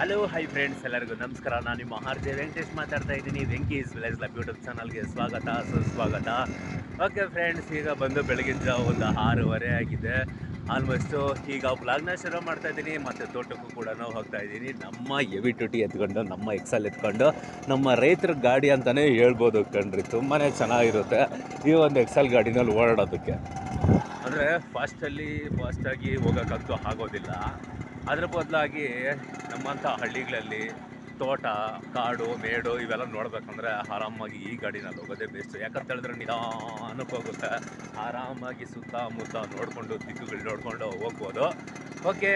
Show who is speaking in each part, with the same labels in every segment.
Speaker 1: Hello hi friends ಎಲ್ಲರಿಗೂ ನಮಸ್ಕಾರ. ನಾನು ನಿಮ್ಮ ಆರ್ ಜೆ ವೆಂಕಟೇಶ್ ಮಾತಾಡ್ತಾ ಇದ್ದೀನಿ. ವೆಂಕೀಸ್ ವಿಲೇಜ್ ಲಬ್ ಯೂಟ್ಯೂಬ್ ಚಾನಲ್ಗೆ ಸ್ವಾಗತ, ಸುಸ್ವಾಗತ. ಓಕೆ ಫ್ರೆಂಡ್ಸ್ ಈಗ ಬಂದು ಬೆಳಗಿನ ಜಾವ ಒಂದು ಆರೂವರೆ ಆಗಿದೆ. ಆಲ್ಮೋಸ್ಟು ಈಗ ಬ್ಲಾಗ್ನ ಶುರು ಮಾಡ್ತಾ ಇದ್ದೀನಿ. ಮತ್ತು ತೋಟಕ್ಕೂ ಕೂಡ ಹೋಗ್ತಾ ಇದ್ದೀನಿ. ನಮ್ಮ ಎವಿ ಟುಟಿ ಎತ್ಕೊಂಡು, ನಮ್ಮ ಎಕ್ಸಲ್ ಎತ್ಕೊಂಡು, ನಮ್ಮ ರೈತರ ಗಾಡಿ ಅಂತಲೇ ಹೇಳ್ಬೋದು ಕಣ್ರಿ. ತುಂಬಾ ಚೆನ್ನಾಗಿರುತ್ತೆ ಈ ಒಂದು ಎಕ್ಸಲ್ ಗಾಡಿನಲ್ಲಿ ಓಡಾಡೋದಕ್ಕೆ. ಅಂದರೆ ಫಾಸ್ಟಲ್ಲಿ ಫಾಸ್ಟಾಗಿ ಹೋಗೋಕ್ಕಂತೂ ಆಗೋದಿಲ್ಲ. ಅದರ ಬದಲಾಗಿ ನಮ್ಮಂಥ ಹಳ್ಳಿಗಳಲ್ಲಿ ತೋಟ, ಕಾಡು, ಮೇಡು ಇವೆಲ್ಲ ನೋಡ್ಬೇಕಂದ್ರೆ ಆರಾಮಾಗಿ ಈ ಗಾಡಿನಲ್ಲಿ ಹೋಗೋದೇ ಬೆಸ್ಟ್ ಯಾಕಂತ ಹೇಳಿದ್ರೆ ನಿಧಾನಕ್ಕೆ ಹೋಗುತ್ತೆ. ಆರಾಮಾಗಿ ಸುತ್ತಮುತ್ತ ನೋಡಿಕೊಂಡು, ದಿಕ್ಕುಗಳು ನೋಡಿಕೊಂಡು ಹೋಗ್ಬೋದು. ಓಕೆ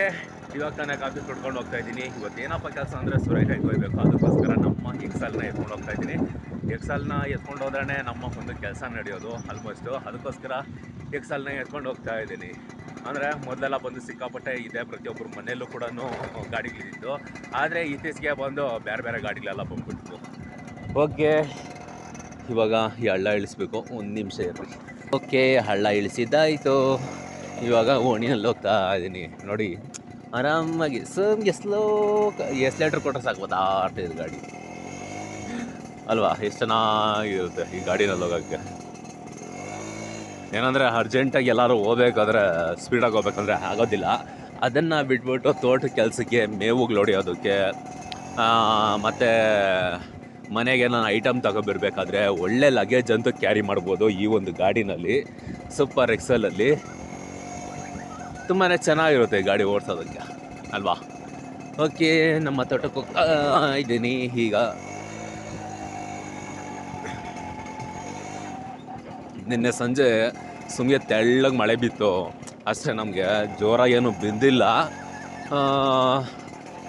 Speaker 1: ಇವಾಗ ತಾನೇ ಕಾಫಿ ಕುಡ್ಕೊಂಡು ಹೋಗ್ತಾ ಇದ್ದೀನಿ. ಇವತ್ತೇನಪ್ಪ ಕೆಲಸ ಅಂದರೆ ಸೂರ್ಯಕಾಯಿ ಕೊಯ್ಬೇಕು ಅದಕ್ಕೋಸ್ಕರ ನಮ್ಮ ಎಕ್ಸಲ್ನ ಎತ್ಕೊಂಡು ಹೋಗ್ತಾ ಇದ್ದೀನಿ. ಎಕ್ಸಲ್ನ ಎತ್ಕೊಂಡು ಹೋದ್ರೆ ನಮ್ಮ ಒಂದು ಕೆಲಸ ನಡೆಯೋದು ಆಲ್ಮೋಸ್ಟು ಅದಕ್ಕೋಸ್ಕರ ಎಕ್ಸಲ್ನ ಎತ್ಕೊಂಡು ಹೋಗ್ತಾ ಇದ್ದೀನಿ. ಅಂದರೆ ಮೊದಲೆಲ್ಲ ಬಂದು ಸಿಕ್ಕಾಪಟ್ಟೆ ಇದೆ, ಪ್ರತಿಯೊಬ್ಬರ ಮನೆಯಲ್ಲೂ ಕೂಡ ಗಾಡಿಗಳಿದ್ದು. ಆದರೆ ಇತ್ತೀಚೆಗೆ ಬಂದು ಬೇರೆ ಬೇರೆ ಗಾಡಿಗಳೆಲ್ಲ ಬಂದ್ಬಿಡ್ತು ಓಕೆ, ಇವಾಗ ಈ ಹಳ್ಳ ಇಳಿಸ್ಬೇಕು, ಒಂದು ನಿಮಿಷ ಇರಲಿ ಓಕೆ, ಹಳ್ಳ ಇಳಿಸಿದ್ದಾಯಿತು. ಇವಾಗ ಓಣಿಯಲ್ಲಿ ಹೋಗ್ತಾ ಇದ್ದೀನಿ ನೋಡಿ, ಆರಾಮಾಗಿ ಸುಮ್ಗೆ ಸ್ಲೋ ಎಸ್ಲೇಟ್ರ್ ಕೊಟ್ಟರೆ ಸಾಕು ಬದಾಡ್ತಿದ್ದು ಗಾಡಿ. ಅಲ್ವಾ, ಎಷ್ಟು ಚೆನ್ನಾಗಿರುತ್ತೆ ಈ ಗಾಡಿನಲ್ಲಿ ಹೋಗೋಕ್ಕೆ. ಏನಂದರೆ ಅರ್ಜೆಂಟಾಗಿ ಎಲ್ಲರೂ ಹೋಗ್ಬೇಕಾದ್ರೆ ಸ್ಪೀಡಾಗಿ ಹೋಗ್ಬೇಕಂದ್ರೆ ಆಗೋದಿಲ್ಲ. ಅದನ್ನು ಬಿಟ್ಬಿಟ್ಟು ತೋಟ ಕೆಲಸಕ್ಕೆ ಮೇವುಗಳು ಹೊಡಿಯೋದಕ್ಕೆ ಮತ್ತು ಮನೆಗೆ ನಾನು ಐಟಮ್ ತಗೊಬಿರ್ಬೇಕಾದ್ರೆ ಒಳ್ಳೆ ಲಗೇಜ್ ಅಂತೂ ಕ್ಯಾರಿ ಮಾಡ್ಬೋದು ಈ ಒಂದು ಗಾಡಿನಲ್ಲಿ ಸೂಪರ್ ಎಕ್ಸಲಲ್ಲಿ ತುಂಬಾ ಚೆನ್ನಾಗಿರುತ್ತೆ ಗಾಡಿ ಓಡಿಸೋದಕ್ಕೆ, ಅಲ್ವಾ? ಓಕೆ ನಮ್ಮ ತೋಟಕ್ಕೆ ಇದ್ದೀನಿ ಈಗ. ನಿನ್ನೆ ಸಂಜೆ ಸುಮ್ಮನೆ ತೆಳ್ಳಗೆ ಮಳೆ ಬಿತ್ತು. ಅಷ್ಟೇ ನಮಗೆ ಜೋರಾಗೇನು ಬಿದ್ದಿಲ್ಲ.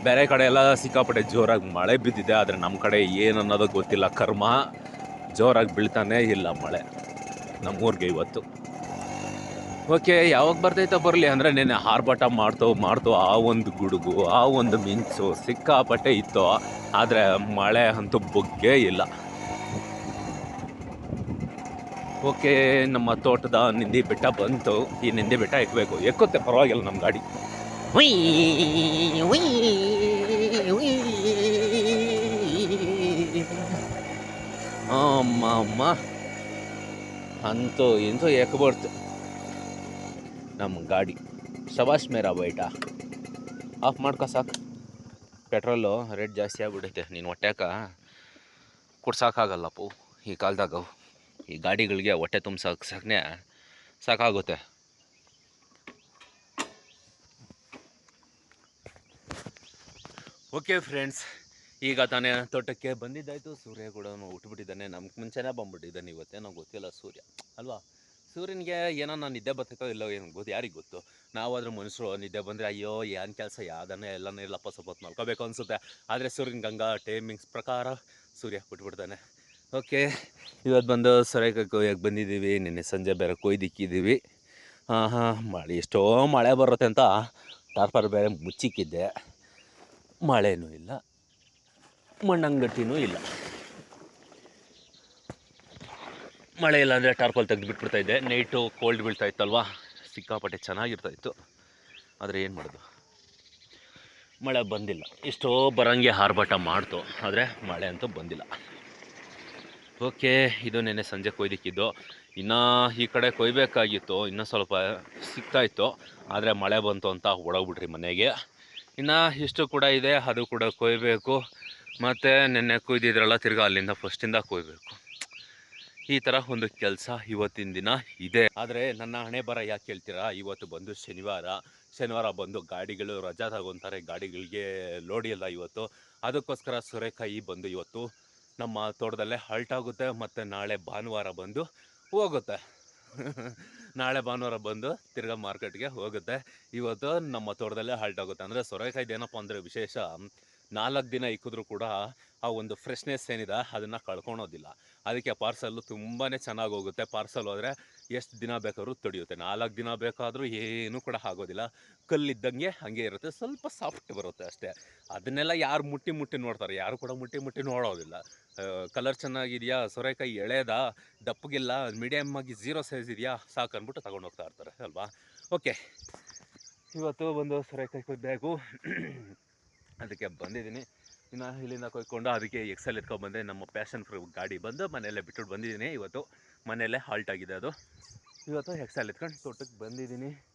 Speaker 1: ಬೇರೆ ಕಡೆ ಎಲ್ಲ ಸಿಕ್ಕಾಪಟ್ಟೆ ಜೋರಾಗಿ ಮಳೆ ಬಿದ್ದಿದೆ, ಆದರೆ ನಮ್ಮ ಕಡೆ ಏನು ಗೊತ್ತಿಲ್ಲ. ಕರ್ಮ ಜೋರಾಗಿ ಬೀಳ್ತಾನೆ ಇಲ್ಲ ಮಳೆ ನಮ್ಮೂರಿಗೆ ಇವತ್ತು. ಓಕೆ, ಯಾವಾಗ ಬರ್ತೈತೋ ಬರಲಿ, ಅಂದರೆ ನೆನ್ನೆ ಹಾರ್ಬಾಟ ಮಾಡ್ತೋ ಮಾಡ್ತೋ ಆ ಒಂದು ಗುಡುಗು, ಆ ಒಂದು ಮಿಂಚು ಸಿಕ್ಕಾಪಟ್ಟೆ ಇತ್ತು, ಆದರೆ ಮಳೆ ಅಂತೂ ಬುಗ್ಗೆ ಇಲ್ಲ. ಓಕೆ ನಮ್ಮ ತೋಟದ ನಿಂದಿ ಬೆಟ್ಟ ಬಂತು. ಈ ನಿಂದಿ ಬೆಟ್ಟ ಎಕ್ಕಬೇಕು ಎಕ್ಕುತ್ತೆ ಪರವಾಗಿಲ್ಲ ನಮ್ಮ ಗಾಡಿ. ಅಮ್ಮ ಅಮ್ಮ. ಅಂತೂ ಇಂತೂ ಎಕ್ಕಬಾರ್ದು ನಮ್ಮ ಗಾಡಿ. ಶಬಾಷ್ ಮೇರಾ ಬೈಟ. ಆಫ್ ಮಾಡ್ಕೊ ಸಾಕು. ಪೆಟ್ರೋಲು ರೇಟ್ ಜಾಸ್ತಿ ಆಗ್ಬಿಟ್ಟೈತೆ ನೀನು ಹೊಟ್ಟೆಕ ಕೊಡ್ಸಾಕಾಗಲ್ಲಪ್ಪು ಈ ಕಾಲದಾಗ ಈ ಗಾಡಿಗಳಿಗೆ ಹೊಟ್ಟೆ ತುಂಬಿಸೋಕೆ ಸಾಕನೆ ಸಾಕಾಗುತ್ತೆ. ಓಕೆ ಫ್ರೆಂಡ್ಸ್, ಈಗ ತಾನೇ ತೋಟಕ್ಕೆ ಬಂದಿದ್ದಾಯಿತು. ಸೂರ್ಯ ಕೂಡ ಉಟ್ಬಿಟ್ಟಿದ್ದಾನೆ. ನಮ್ಗೆ ಮುಂಚೆನೇ ಬಂದ್ಬಿಟ್ಟಿದ್ದಾನೆ. ಇವತ್ತೇನೋ ಗೊತ್ತಿಲ್ಲ ಸೂರ್ಯ. ಅಲ್ವಾ? ಸೂರ್ಯನಿಗೆ ಏನೋ ನಾನು ನಿದ್ದೆ ಬರ್ತಕ್ಕೋ ಇಲ್ಲೋ ಏನು ಗೊತ್ತು ಯಾರಿಗೆ ಗೊತ್ತು? ನಾವಾದರೂ ಮನುಷ್ಯರು ನಿದ್ದೆ ಬಂದರೆ ಅಯ್ಯೋ, ಏನು ಕೆಲಸ? ಯಾವ್ದನ್ನೇ ಎಲ್ಲನೂ ಇಲ್ಲಪ್ಪ ಸ್ವಲ್ಪ ಹೊತ್ತು ಮಲ್ಕೋಬೇಕು ಅನಿಸುತ್ತೆ. ಆದರೆ ಸೂರ್ಯನ ಗಂಗಾ ಟೈಮಿಂಗ್ಸ್ ಪ್ರಕಾರ ಸೂರ್ಯ ಬಿಟ್ಬಿಡ್ತಾನೆ ಓಕೆ ಇವತ್ತು ಬಂದು ಸೊರೆಕಾಯಿ ಕೊಯ್ಯಕ್ಕೆ ಬಂದಿದ್ದೀವಿ? ನಿನ್ನೆ ಸಂಜೆ ಬೇರೆ ಕೊಯ್ದಿಕ್ಕಿದ್ದೀವಿ ಹಾಂ ಹಾಂ, ಮಳೆ, ಎಷ್ಟೋ ಮಳೆ ಬರುತ್ತೆ ಅಂತ ಟಾರ್ಪರ್ ಬೇರೆ ಮುಚ್ಚಿಕ್ಕಿದ್ದೆ. ಮಳೆನೂ ಇಲ್ಲ, ಮಣ್ಣಂಗಟ್ಟಿನೂ ಇಲ್ಲ. ಮಳೆ ಇಲ್ಲ ಅಂದರೆ ಟಾರ್ಪಲ್ ತೆಗೆದು ಬಿಟ್ಬಿಡ್ತಾ ಇದ್ದೆ ನೈಟು ಕೋಲ್ಡ್ ಬೀಳ್ತಾ ಇತ್ತಲ್ವಾ ಸಿಕ್ಕಾಪಟ್ಟೆ ಚೆನ್ನಾಗಿರ್ತಾ ಇತ್ತು ಆದರೆ ಏನು ಮಾಡೋದು? ಮಳೆ ಬಂದಿಲ್ಲ. ಎಷ್ಟೋ ಬರಂಗೆ ಹಾರ್ಬಾಟ ಮಾಡ್ತು. ಆದರೆ ಮಳೆ ಅಂತೂ ಬಂದಿಲ್ಲ. ಓಕೆ ಇದು ನೆನ್ನೆ ಸಂಜೆ ಕೊಯ್ದಿಕ್ಕಿದ್ದು ಇನ್ನು ಈ ಕಡೆ ಕೊಯ್ಬೇಕಾಗಿತ್ತು, ಇನ್ನೂ ಸ್ವಲ್ಪ ಸಿಗ್ತಾಯಿತ್ತು. ಆದರೆ ಮಳೆ ಬಂತು ಅಂತ ಓಡೋಗ್ಬಿಟ್ರಿ ಮನೆಗೆ. ಇನ್ನು ಇಷ್ಟು ಕೂಡ ಇದೆ, ಅದು ಕೂಡ ಕೊಯ್ಬೇಕು. ಮತ್ತು ನೆನ್ನೆ ಕೊಯ್ದಿದ್ರಲ್ಲ, ತಿರ್ಗಾ ಅಲ್ಲಿಂದ ಫಸ್ಟಿಂದ ಕೊಯ್ಬೇಕು. ಈ ಥರ ಒಂದು ಕೆಲಸ ಇವತ್ತಿನ ದಿನ ಇದೆ. ಆದರೆ ನನ್ನ ಹಣೆ ಬರ ಯಾಕೆ ಹೇಳ್ತೀರಾ ಇವತ್ತು ಬಂದು ಶನಿವಾರ. ಶನಿವಾರ ಬಂದು ಗಾಡಿಗಳು ರಜಾ ತಗೊತಾರೆ, ಗಾಡಿಗಳಿಗೆ ಲೋಡಿ ಇಲ್ಲ ಇವತ್ತು. ಅದಕ್ಕೋಸ್ಕರ ಸೋರೆಕಾಯಿ ಬಂದು ಇವತ್ತು ನಮ್ಮ ತೋಟದಲ್ಲೇ ಹಲ್ಟ್ ಆಗುತ್ತೆ ಮತ್ತು ನಾಳೆ ಭಾನುವಾರ ಬಂದು ಹೋಗುತ್ತೆ. ನಾಳೆ ಭಾನುವಾರ ಬಂದು ತಿರ್ಗಾ ಮಾರ್ಕೆಟ್ಗೆ ಹೋಗುತ್ತೆ. ಇವತ್ತು ನಮ್ಮ ತೋಟದಲ್ಲೇ ಹಾಲ್ಟ್ ಆಗುತ್ತೆ. ಅಂದರೆ ಸೊರೆಕಾಯ್ದು ಏನಪ್ಪ ಅಂದರೆ ವಿಶೇಷ ನಾಲ್ಕು ದಿನ ಇಕ್ಕಿದ್ರು ಕೂಡ ಆ ಒಂದು ಫ್ರೆಶ್ನೆಸ್ ಏನಿದೆ ಅದನ್ನು ಕಳ್ಕೊಳೋದಿಲ್ಲ. ಅದಕ್ಕೆ ಪಾರ್ಸಲ್ಲು ತುಂಬಾ ಚೆನ್ನಾಗಿ ಹೋಗುತ್ತೆ. ಪಾರ್ಸಲ್ ಹೋದರೆ ಎಷ್ಟು ದಿನ ಬೇಕಾದ್ರೂ ತಡೆಯುತ್ತೆ. ನಾಲ್ಕು ದಿನ ಬೇಕಾದರೂ ಏನೂ ಕೂಡ ಆಗೋದಿಲ್ಲ. ಕಲ್ಲಿದ್ದಂಗೆ ಹಾಗೆ ಇರುತ್ತೆ. ಸ್ವಲ್ಪ ಸಾಫ್ಟ್ ಬರುತ್ತೆ ಅಷ್ಟೇ. ಅದನ್ನೆಲ್ಲ ಯಾರು ಮುಟ್ಟಿ ಮುಟ್ಟಿ ನೋಡ್ತಾರೆ. ಯಾರು ಕೂಡ ಮುಟ್ಟಿ ಮುಟ್ಟಿ ನೋಡೋದಿಲ್ಲ. ಕಲರ್ ಚೆನ್ನಾಗಿದೆಯಾ? ಸೊರೆಕಾಯಿ ಎಳೆದ? ದಪ್ಪಗಿಲ್ಲ? ಮೀಡಿಯಮ್ ಆಗಿ ಝೀರೋ ಸೈಜ್ ಇದೆಯಾ? ಸಾಕು ಅಂದ್ಬಿಟ್ಟು ತಗೊಂಡು ಹೋಗ್ತಾ ಇರ್ತಾರೆ, ಅಲ್ವಾ? ಓಕೆ ಇವತ್ತು ಬಂದು ಸೊರೆಕಾಯಿ ಕೊಯ್ಬೇಕು ಅದಕ್ಕೆ ಬಂದಿದ್ದೀನಿ. ಇನ್ನು ಇಲ್ಲಿಂದ ಕೊಯ್ಕೊಂಡು ಅದಕ್ಕೆ ಎಕ್ಸೆಲ್ ಎತ್ಕೊಂಡು ಬಂದೆ. ನಮ್ಮ ಪ್ಯಾಷನ್ ಫ್ರೂ ಗಾಡಿ ಬಂದು ಮನೆಯಲ್ಲೇ ಬಿಟ್ಬಿಟ್ಟು ಬಂದಿದ್ದೀನಿ ಇವತ್ತು. ಮನೆಯಲ್ಲೇ ಹಾಲ್ಟ್ ಆಗಿದೆ ಅದು. ಇವತ್ತು ಎಕ್ಸೆಲ್ ಎತ್ಕೊಂಡು ತೋಟಕ್ಕೆ ಬಂದಿದ್ದೀನಿ.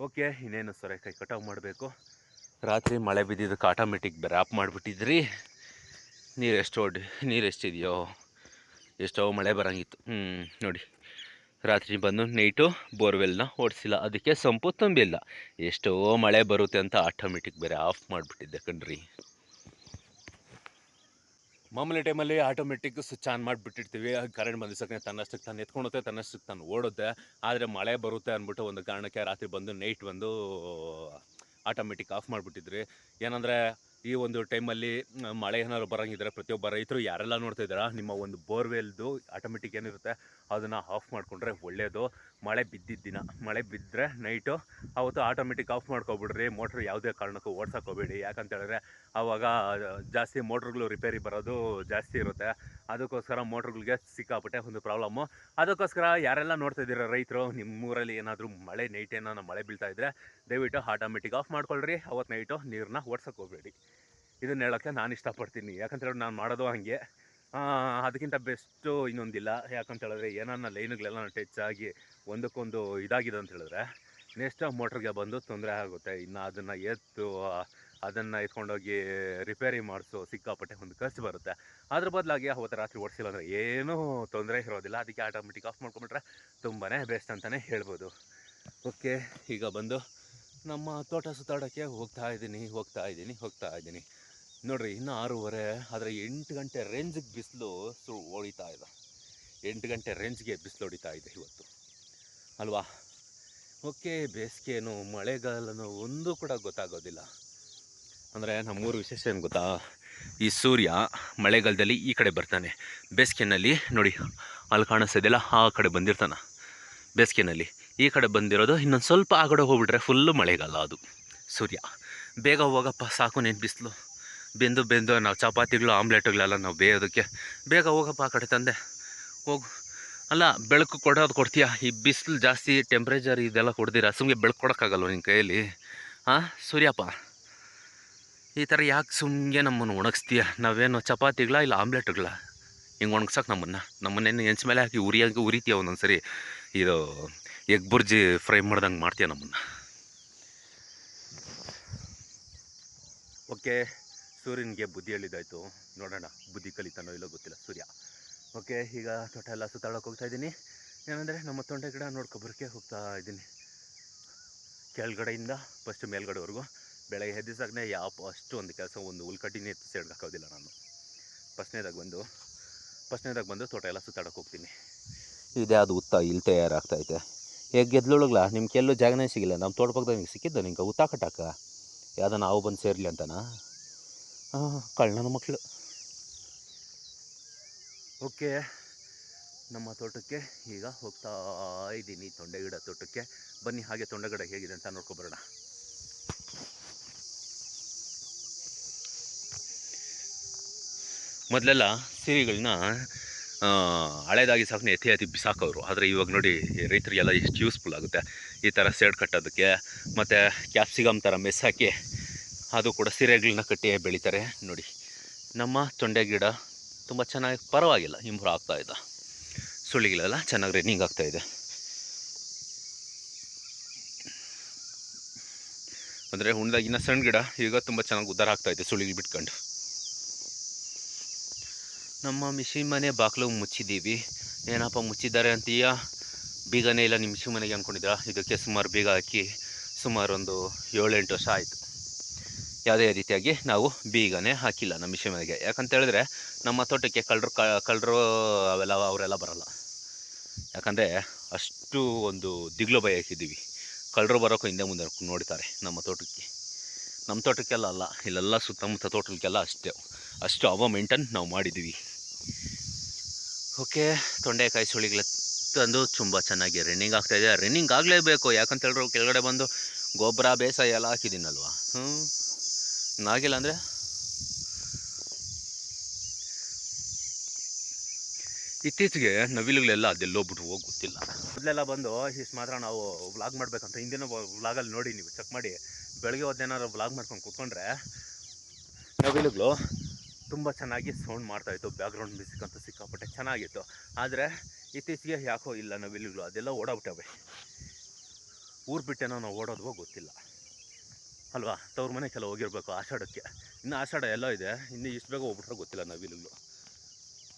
Speaker 1: ಓಕೆ, ಇನ್ನೇನು ಸೊರೆಕಾಯಿ ಕಟಾವು ಮಾಡಬೇಕು. ರಾತ್ರಿ ಮಳೆ ಬಿದ್ದಿದ್ದಕ್ಕೆ ಆಟೋಮೆಟಿಕ್ ಬ್ರ್ಯಾಪ್ ಮಾಡಿಬಿಟ್ಟಿದ್ರಿ. ನೀರು ಎಷ್ಟು ನೀರು ಎಷ್ಟಿದೆಯೋ. ಎಷ್ಟೋ ಮಳೆ ಬರೋಂಗಿತ್ತು. ಹ್ಞೂ ನೋಡಿ. ರಾತ್ರಿ ಬಂದು ನೈಟು ಬೋರ್ವೆಲ್ನ ಓಡಿಸಿಲ್ಲ. ಅದಕ್ಕೆ ಸಂಪು ತುಂಬಿಲ್ಲ. ಎಷ್ಟೋ ಮಳೆ ಬರುತ್ತೆ ಅಂತ ಆಟೋಮೆಟಿಕ್ ಬೇರೆ ಆಫ್ ಮಾಡಿಬಿಟ್ಟಿದ್ದೆ ಕಣ್ರಿ. ಮಾಮೂಲಿ ಟೈಮಲ್ಲಿ ಆಟೋಮೆಟಿಕ್ ಸ್ವಿಚ್ ಆನ್ ಮಾಡಿಬಿಟ್ಟಿರ್ತೀವಿ. ಕರೆಂಟ್ ಬಂದಿಸಕ್ಕೆ ತನ್ನಷ್ಟಕ್ಕೆ ತಾನು ಎತ್ಕೊಳುತ್ತೆ ತನ್ನಷ್ಟಕ್ಕೆ ತಾನು ಓಡುತ್ತೆ ಆದರೆ ಮಳೆ ಬರುತ್ತೆ ಅಂದ್ಬಿಟ್ಟು ಒಂದು ಕಾರಣಕ್ಕೆ ರಾತ್ರಿ ಬಂದು ನೈಟ್ ಬಂದು ಆಟೋಮೆಟಿಕ್ ಆಫ್ ಮಾಡಿಬಿಟ್ಟಿದ್ರಿ. ಏನಂದರೆ ಈ ಒಂದು ಟೈಮಲ್ಲಿ ಮಳೆ ಏನಾದ್ರು ಬರೋಂಗಿದ್ರೆ ಪ್ರತಿಯೊಬ್ಬ ರೈತರು ಯಾರೆಲ್ಲ ನೋಡ್ತಾ ಇದ್ದಾರಾ, ನಿಮ್ಮ ಒಂದು ಬೋರ್ವೆಲ್ದು ಆಟೋಮೆಟಿಕ್ ಏನಿರುತ್ತೆ, ಅದನ್ನು ಆಫ್ ಮಾಡಿಕೊಂಡ್ರೆ ಒಳ್ಳೆಯದು ಮಳೆ ಬಿದ್ದಿದ್ದ ದಿನ, ಮಳೆ ಬಿದ್ದರೆ ನೈಟು ಅವತ್ತು ಆಟೋಮೆಟಿಕ್ ಆಫ್ ಮಾಡ್ಕೊಬಿಡ್ರಿ, ಮೋಟ್ರ್ ಯಾವುದೇ ಕಾರಣಕ್ಕೂ ಓಡ್ಸಕ್ಕೆ ಹೋಗ್ಬೇಡಿ ಯಾಕಂತ ಹೇಳಿದ್ರೆ ಆವಾಗ ಜಾಸ್ತಿ ಮೋಟ್ರ್ಗಳು ರಿಪೇರಿ ಬರೋದು ಜಾಸ್ತಿ ಇರುತ್ತೆ. ಅದಕ್ಕೋಸ್ಕರ ಮೋಟ್ರ್ಗಳಿಗೆ ಸಿಕ್ಕಾಪಟ್ಟೆ ಒಂದು ಪ್ರಾಬ್ಲಮ್ಮು ಅದಕ್ಕೋಸ್ಕರ ಯಾರೆಲ್ಲ ನೋಡ್ತಾ ಇದ್ದೀರಾ ರೈತರು, ನಿಮ್ಮೂರಲ್ಲಿ ಏನಾದರೂ ಮಳೆ ನೈಟ್ ಏನೋ ಮಳೆ ಬೀಳ್ತಾ ಇದ್ದರೆ ದಯವಿಟ್ಟು ಆಟೋಮೆಟಿಕ್ ಆಫ್ ಮಾಡ್ಕೊಳ್ರಿ. ಅವತ್ತು ನೈಟು ನೀರನ್ನ ಓಡ್ಸಕ್ಕೆ ಹೋಗಬೇಡಿ. ಇದನ್ನ ಹೇಳೋಕ್ಕೆ ನಾನು ಇಷ್ಟಪಡ್ತೀನಿ. ಯಾಕಂತ ಹೇಳಿದ್ರೆ ನಾನು ಮಾಡೋದು ಹಾಗೆ. ಅದಕ್ಕಿಂತ ಬೆಸ್ಟು ಇನ್ನೊಂದಿಲ್ಲ. ಯಾಕಂತ ಹೇಳಿದ್ರೆ ಏನನ್ನ ಲೈನ್ಗಳೆಲ್ಲ ಟಚ್ ಆಗಿ ಒಂದಕ್ಕೊಂದು ಇದಾಗಿದೆ ಅಂತ ಹೇಳಿದ್ರೆ ನೆಕ್ಸ್ಟ್ ಮೋಟ್ರಿಗೆ ಬಂದು ತೊಂದರೆ ಆಗುತ್ತೆ. ಇನ್ನು ಅದನ್ನು ಎತ್ತು ಅದನ್ನು ಎತ್ಕೊಂಡೋಗಿ ರಿಪೇರಿ ಮಾಡಿಸೋ ಸಿಕ್ಕಾಪಟ್ಟೆ ಒಂದು ಖರ್ಚು ಬರುತ್ತೆ. ಅದ್ರ ಬದಲಾಗಿ ಅವತ್ತು ರಾತ್ರಿ ಓಡಿಸಿಲ್ಲ ಅಂದರೆ ಏನೂ ತೊಂದರೆ ಇರೋದಿಲ್ಲ. ಅದಕ್ಕೆ ಆಟೋಮೆಟಿಕ್ ಆಫ್ ಮಾಡ್ಕೊಂಬಿಟ್ರೆ ತುಂಬಾ ಬೆಸ್ಟ್ ಅಂತಲೇ ಹೇಳ್ಬೋದು. ಓಕೆ ಈಗ ಬಂದು ನಮ್ಮ ತೋಟ ಸುತ್ತಾಡೋಕ್ಕೆ ಹೋಗ್ತಾ ಇದ್ದೀನಿ ಹೋಗ್ತಾ ಇದ್ದೀನಿ ಹೋಗ್ತಾ ಇದ್ದೀನಿ. ನೋಡಿರಿ, ಇನ್ನೂ ಆರೂವರೆ, ಆದರೆ ಎಂಟು ಗಂಟೆ ರೇಂಜಿಗೆ ಬಿಸಿಲು ಸು ಹೊಡಿತಾ ಇದೆ. ಎಂಟು ಗಂಟೆ ರೇಂಜ್ಗೆ ಬಿಸಿಲು ಹೊಡಿತಾ ಇದೆ ಇವತ್ತು. ಅಲ್ವಾ? ಓಕೆ ಬೇಸಿಗೆನೋ ಮಳೆಗಾಲನೋ ಒಂದು ಕೂಡ ಗೊತ್ತಾಗೋದಿಲ್ಲ. ಅಂದರೆ ನಮ್ಮೂರು ವಿಶೇಷ ಏನು ಗೊತ್ತಾ? ಈ ಸೂರ್ಯ ಮಳೆಗಾಲದಲ್ಲಿ ಈ ಕಡೆ ಬರ್ತಾನೆ. ಬೇಸಿಗೆನಲ್ಲಿ ನೋಡಿ, ಅಲ್ಲಿ ಕಾಣಿಸ್ತಿದೆಯಲ್ಲ ಆ ಕಡೆ ಬಂದಿರ್ತಾನೆ. ಬೇಸಿಗೆನಲ್ಲಿ ಈ ಕಡೆ ಬಂದಿರೋದು ಇನ್ನೊಂದು ಸ್ವಲ್ಪ ಆ ಕಡೆ ಹೋಗ್ಬಿಟ್ರೆ ಫುಲ್ಲು ಮಳೆಗಾಲ ಅದು. ಸೂರ್ಯ, ಬೇಗ ಹೋಗಪ್ಪ, ಸಾಕು ನೀನು ಬಿಸಿಲು. ಬೆಂದು ಬೆಂದು ನಾವು ಚಪಾತಿಗಳು, ಆಮ್ಲೆಟ್ಗಳೆಲ್ಲ ನಾವು ಬೇಯೋದಕ್ಕೆ ಬೇಗ ಹೋಗಪ್ಪ ಆ ಕಡೆ ತಂದೆ. ಹೋಗು. ಅಲ್ಲ, ಬೆಳಕು ಕೊಡೋದು ಕೊಡ್ತೀಯಾ? ಈ ಬಿಸಿಲು ಜಾಸ್ತಿ ಟೆಂಪ್ರೇಚರ್ ಇದೆಲ್ಲ ಕೊಡ್ತೀರಾ? ಸುಮ್ಮನೆ ಬೆಳಕು ಕೊಡೋಕ್ಕಾಗಲ್ವ ನಿನ್ನ ಕೈಯಲ್ಲಿ? ಹಾಂ ಸೂರ್ಯಪ್ಪ. ಈ ಥರ ಯಾಕೆ ಸುಮ್ಮನೆ ನಮ್ಮನ್ನು ಒಣಗಿಸ್ತೀಯ? ನಾವೇನು ಚಪಾತಿಗಳ ಇಲ್ಲ ಆಮ್ಲೆಟ್ಗಳ ಹಿಂಗೆ ಒಣಗ್ಸಕ್ಕೆ ನಮ್ಮನ್ನು? ನಮ್ಮನ್ನೇನು ಹೆಂಚು ಮೇಲೆ ಹಾಕಿ ಉರಿಯಾಗಿ ಉರಿತೀಯ ಒಂದೊಂದು ಸರಿ ಇದು ಎಗ್ ಬುರ್ಜಿ ಫ್ರೈ ಮಾಡ್ದಂಗೆ ಮಾಡ್ತೀಯ ನಮ್ಮನ್ನು? ಓಕೆ, ಸೂರ್ಯನಿಗೆ ಬುದ್ಧಿ ಹೇಳಿದ್ದಾಯ್ತು ನೋಡೋಣ, ಬುದ್ಧಿ ಕಲಿತಾನೋ ಇಲ್ಲೋ ಗೊತ್ತಿಲ್ಲ ಸೂರ್ಯ. ಓಕೆ, ಈಗ ತೋಟ ಎಲ್ಲ ಸುತ್ತಾಡೋಕೆ ಹೋಗ್ತಾ ಇದ್ದೀನಿ. ಏನಂದರೆ ನಮ್ಮ ತೊಂಡೆ ಗಿಡ ನೋಡ್ಕೊಬರೋಕ್ಕೆ ಹೋಗ್ತಾ ಇದ್ದೀನಿ. ಕೆಳಗಡೆಯಿಂದ ಫಸ್ಟ್ ಮೇಲ್ಗಡೆವರೆಗೂ. ಬೆಳಗ್ಗೆ ಎದ್ದಿಸಾಗನೇ ಯಾವ ಅಷ್ಟು ಒಂದು ಕೆಲಸ ಒಂದು ಹುಲ್ಕಟ್ಟಿನೇ ಎತ್ತು ಸೈಡ್ಗೆ ಹಾಕೋದಿಲ್ಲ ನಾನು. ಫಸ್ಟ್ನೇದಾಗ ಬಂದು ಫಸ್ಟ್ನೇದಾಗ ಬಂದು ತೋಟ ಎಲ್ಲ ಸುತ್ತಾಡೋಕೆ ಹೋಗ್ತೀನಿ. ಇದೇ ಅದು ಉತ್ತ ಇಲ್ಲಿ ತಯಾರಾಗ್ತೈತೆ. ಹೇಗೆ ಗೆದ್ಲೊಳಗ್ಲ ನಿಮ್ಮ ಕೆಲವು ಜಾಗನೇ ಸಿಗಿಲ್ಲ. ನಮ್ಮ ತೋಟ ಪಕ್ಕದಾಗ ನಿಂಗೆ ಸಿಕ್ಕಿದ್ದ ನಿಂಗೆ ಉತ್ತ ಕಟ್ಟಾಕ? ಯಾವುದೋ ನಾವು ಬಂದು ಸೇರಲಿ ಅಂತನಾ? ಹಾಂ ಕಳ್ಳನ ಮಕ್ಕಳು ಓಕೆ ನಮ್ಮ ತೋಟಕ್ಕೆ ಈಗ ಹೋಗ್ತಾ ಇದ್ದೀನಿ ತೊಂಡೆ ಗಿಡ ತೋಟಕ್ಕೆ. ಬನ್ನಿ ಹಾಗೆ ತೊಂಡೆ ಗಿಡ ಹೇಗಿದೆ ಅಂತ ನೋಡ್ಕೊಬರೋಣ ಮೊದಲೆಲ್ಲ ಸೀರೆಗಳನ್ನ ಹಳೇದಾಗಿ ಸಾಕು ಎತ್ತಿ ಎತ್ತಿ ಬಿಸಾಕೋರು ಆದರೆ ಇವಾಗ ನೋಡಿ ರೈತರಿಗೆಲ್ಲ ಎಷ್ಟು ಯೂಸ್ಫುಲ್ ಆಗುತ್ತೆ. ಈ ಥರ ಸೇಡ್ ಕಟ್ಟೋದಕ್ಕೆ, ಮತ್ತು ಕ್ಯಾಪ್ಸಿಕಮ್ ಥರ ಮೆಸ್ ಹಾಕಿ, ಅದು ಕೂಡ ಸೀರೆಗಳನ್ನ ಕಟ್ಟಿ ಬೆಳೀತಾರೆ. ನೋಡಿ, ನಮ್ಮ ತೊಂಡೆ ಗಿಡ ತುಂಬ ಚೆನ್ನಾಗಿ, ಪರವಾಗಿಲ್ಲ, ಇಂಪ್ರೂವ್ ಆಗ್ತಾ ಇದೆ. ಸುಳಿಗಳೆಲ್ಲ ಚೆನ್ನಾಗಿ ರನ್ನಿಂಗ್ ಆಗ್ತಾ ಇದೆ. ಅಂದರೆ ಹುಣ್ದಾಗಿನ ಸಣ್ಣ ಗಿಡ, ಈಗ ತುಂಬ ಚೆನ್ನಾಗಿ ಉದ್ದಾರ ಆಗ್ತಾಯಿದೆ ಇದೆ ಸುಳಿಗೆ ಬಿಟ್ಕೊಂಡು. ನಮ್ಮ ಮಿಷಿನ್ ಮನೆ ಬಾಗಿಲು ಮುಚ್ಚಿದ್ದೀವಿ. ಏನಪ್ಪ ಮುಚ್ಚಿದ್ದಾರೆ ಅಂತೀಯ? ಬೀಗನೇ ಇಲ್ಲ, ನಿಮ್ಮ ಮಿಷಿನ್ ಮನೆಗೆ ಅಂದ್ಕೊಂಡಿದ್ದೀರಾ? ಇದಕ್ಕೆ ಸುಮಾರು ಬೀಗ ಹಾಕಿ ಸುಮಾರು ಒಂದು ಏಳೆಂಟು ವರ್ಷ ಆಯಿತು. ಯಾವುದೇ ರೀತಿಯಾಗಿ ನಾವು ಬೀಗನೇ ಹಾಕಿಲ್ಲ ನಮ್ಮ ಮಿಷಿನ್ ಮನೆಗೆ. ಯಾಕಂತ ಹೇಳಿದ್ರೆ, ನಮ್ಮ ತೋಟಕ್ಕೆ ಕಳ್ಳರು ಕಳ್ಳರು ಅವೆಲ್ಲ, ಅವರೆಲ್ಲ ಬರಲ್ಲ. ಯಾಕಂದರೆ, ಅಷ್ಟು ಒಂದು ದಿಗ್ಲು ಭಯ ಹಾಕಿದ್ದೀವಿ ಕಳ್ಳರು ಬರೋಕ್ಕೂ ಹಿಂದೆ ಮುಂದೆ ನೋಡ್ತಾರೆ ನಮ್ಮ ತೋಟಕ್ಕೆ. ನಮ್ಮ ತೋಟಕ್ಕೆಲ್ಲ ಅಲ್ಲ, ಇಲ್ಲೆಲ್ಲ ಸುತ್ತಮುತ್ತ ತೋಟಕ್ಕೆಲ್ಲ ಅಷ್ಟೇ. ಅಷ್ಟು ಅವ ಮೇಂಟೈನ್ ನಾವು ಮಾಡಿದ್ದೀವಿ. ಓಕೆ, ತೊಂಡೆಕಾಯಿ ಸುಳಿಗಳ ತಂದು ತುಂಬ ಚೆನ್ನಾಗಿ ರನ್ನಿಂಗ್ ಇದೆ. ರನ್ನಿಂಗ್ ಆಗಲೇಬೇಕು, ಯಾಕಂತ ಹೇಳಿದ್ರು ಕೆಳಗಡೆ ಬಂದು ಗೊಬ್ಬರ, ಬೇಸಾಯ ಎಲ್ಲ ಹಾಕಿದ್ದೀನಲ್ವ? ಹ್ಞೂ ಆಗಿಲ್ಲ ಅಂದರೆ? ಇತ್ತೀಚೆಗೆ ನವಿಲುಗಳೆಲ್ಲ ಅದೆಲ್ಲೋಗ್ಬಿಟ್ಟು ಹೋಗಿ ಗೊತ್ತಿಲ್ಲ. ಮೊದಲೆಲ್ಲ ಬಂದು, ಇಷ್ಟು ಮಾತ್ರ ನಾವು ವ್ಲಾಗ್ ಮಾಡಬೇಕಂತ ಹಿಂದಿನ ವ್ಲಾಗಲ್ಲಿ ನೋಡಿ, ನೀವು ಚೆಕ್ ಮಾಡಿ ಬೆಳಗ್ಗೆ ಹೊತ್ತೇನಾದ್ರು ವ್ಲಾಗ್ ಮಾಡ್ಕೊಂಡು ಕೂತ್ಕೊಂಡ್ರೆ, ನವಿಲುಗಳು ತುಂಬ ಚೆನ್ನಾಗಿ ಸೌಂಡ್ ಮಾಡ್ತಾಯಿತ್ತು, ಬ್ಯಾಕ್ಗ್ರೌಂಡ್ ಮ್ಯೂಸಿಕ್ ಅಂತ ಸಿಕ್ಕಾಪಟ್ಟೆ ಚೆನ್ನಾಗಿತ್ತು. ಆದರೆ ಇತ್ತೀಚೆಗೆ ಯಾಕೋ ಇಲ್ಲ ನವಿಲುಗಳು, ಅದೆಲ್ಲ ಓಡಾಬಿಟ್ಟವೆ ಊರು ಬಿಟ್ಟೇನೋ ನಾವು ಓಡೋದ್ವೋ ಗೊತ್ತಿಲ್ಲ. ಅಲ್ವಾ? ತವ್ರ ಮನೆ ಕೆಲವು ಹೋಗಿರ್ಬೇಕು ಆಷಾಢಕ್ಕೆ. ಇನ್ನು ಆಷಾಢ ಎಲ್ಲ ಇದೆ, ಇನ್ನು ಇಷ್ಟು ಬೇಗ ಹೋಗ್ಬಿಟ್ರೆ ಗೊತ್ತಿಲ್ಲ ನವಿಲುಗಳು.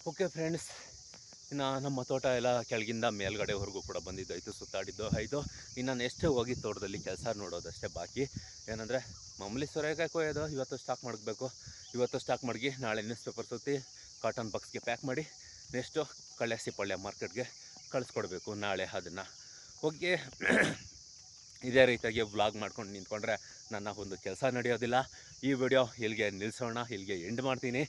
Speaker 1: ಓಕೆ ಫ್ರೆಂಡ್ಸ್ ಇನ್ನು ನಮ್ಮ ತೋಟ ಎಲ್ಲ ಕೆಳಗಿಂದ ಮೇಲ್ಗಡೆವರೆಗೂ ಕೂಡ ಬಂದಿದ್ದಾಯಿತು ಸುತ್ತಾಡಿದ್ದು ಆಯಿತು ಇನ್ನು ನೆಕ್ಸ್ಟ್ ಹೋಗಿ ತೋಟದಲ್ಲಿ ಕೆಲಸ ನೋಡೋದಷ್ಟೇ ಬಾಕಿ. ಏನಂದರೆ, ಮಾಮೂಲಿ ಸೊರೆಕಾಯಿ ಕೊಯ್ಯೋದು, ಇವತ್ತು ಸ್ಟಾಕ್ ಮಾಡಬೇಕು ಇವತ್ತು ಸ್ಟಾಕ್ ಮಾಡಿ ನಾಳೆ ನ್ಯೂಸ್ ಪೇಪರ್ ಸುತ್ತಿ ಕಾಟನ್ ಬಾಕ್ಸ್ಗೆ ಪ್ಯಾಕ್ ಮಾಡಿ ನೆಕ್ಸ್ಟು ಕಳ್ಳೆಸಿಪಳ್ಯ ಮಾರ್ಕೆಟ್ಗೆ ಕಳಿಸ್ಕೊಡ್ಬೇಕು ನಾಳೆ ಅದನ್ನು. ಓಕೆ ಇದೇ ರೀತಿಯಾಗಿ ವ್ಲಾಗ್ ಮಾಡ್ಕೊಂಡು ನಿಂತ್ಕೊಂಡ್ರೆ ನನ್ನ ಒಂದು ಕೆಲಸ ನಡೆಯೋದಿಲ್ಲ. ಈ ವಿಡಿಯೋ ಇಲ್ಲಿಗೆ ನಿಲ್ಲಿಸೋಣ ಇಲ್ಲಿಗೆ ಎಂಡ್ ಮಾಡ್ತೀನಿ.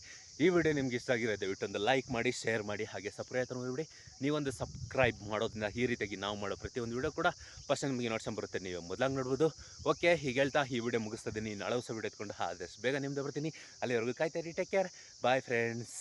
Speaker 1: ಈ ವಿಡಿಯೋ ನಿಮ್ಗೆ ಇಷ್ಟ ಆಗಿರೋ ದಯವಿಟ್ಟು ಒಂದು ಲೈಕ್ ಮಾಡಿ ಶೇರ್ ಮಾಡಿ, ಹಾಗೆ ಸಬ್ಸ್ಕ್ರೈಬ್ ಮಾಡಿಬಿಡಿ ನೀವೊಂದು ಸಬ್ಸ್ಕ್ರೈಬ್ ಮಾಡೋದ್ರಿಂದ ಈ ರೀತಿಯಾಗಿ ನಾವು ಮಾಡೋ ಪ್ರತಿಯೊಂದು ವಿಡಿಯೋ ಕೂಡ ಫಸ್ಟ್ ನಿಮಗೆ ನೋಡ್ಸ್ಕೊಂಡ್ ಬರುತ್ತೆ. ನೀವು ಮೊದಲಾಗಿ ನೋಡ್ಬೋದು. ಓಕೆ ಹೀಗೆ ಹೇಳ್ತಾ ಈ ವಿಡಿಯೋ ಮುಗಿಸ್ತಿದ್ದೀನಿ ನಾಳೆ ಹೊಸ ವಿಡಿಯೋ ಎತ್ಕೊಂಡು ಆದಷ್ಟು ಬೇಗ ನಿಮ್ದು ಬರ್ತೀನಿ. ಅಲ್ಲಿವರೆಗೂ ಕಾಯ್ತಾ ಇರಿ. Take care bye friends